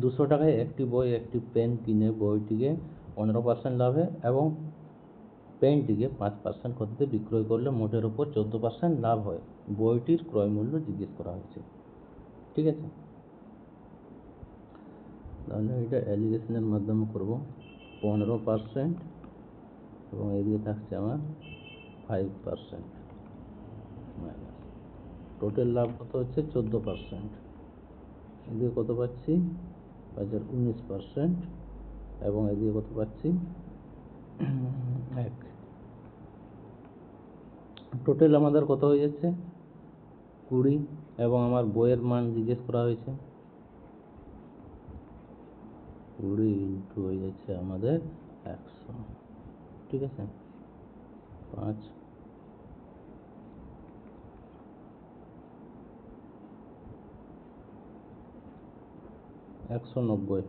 দুশো টাকায় একটি বই, একটি পেন কিনে বইটিকে পনেরো পার্সেন্ট লাভে এবং পেনটিকে পাঁচ পার্সেন্ট ক্ষতিতে বিক্রয় করলে মোটের ওপর চোদ্দ পার্সেন্ট লাভ হয়। বইটির ক্রয় মূল্য জিজ্ঞেস করা হয়েছে। ঠিক আছে? তাহলে এটা অ্যালিগেশনের মাধ্যমে করব। পনেরো পার্সেন্ট এবং এদিকে থাকছে আমার ফাইভ পার্সেন্ট টোটাল লাভ কত হচ্ছে? চোদ্দ পার্সেন্ট এদিকে কত পাচ্ছি? বাজার উনিশ পার্সেন্ট এবং এদিকে কত পাচ্ছি? এক। টোটাল আমাদের কত হয়ে যাচ্ছে? কুড়ি এবং আমার বইয়ের মান জিজ্ঞেস করা হয়েছে। কুড়ি ইন্টু হয়ে যাচ্ছে আমাদের একশো। ঠিক আছে? পাঁচ একশো নব্বই।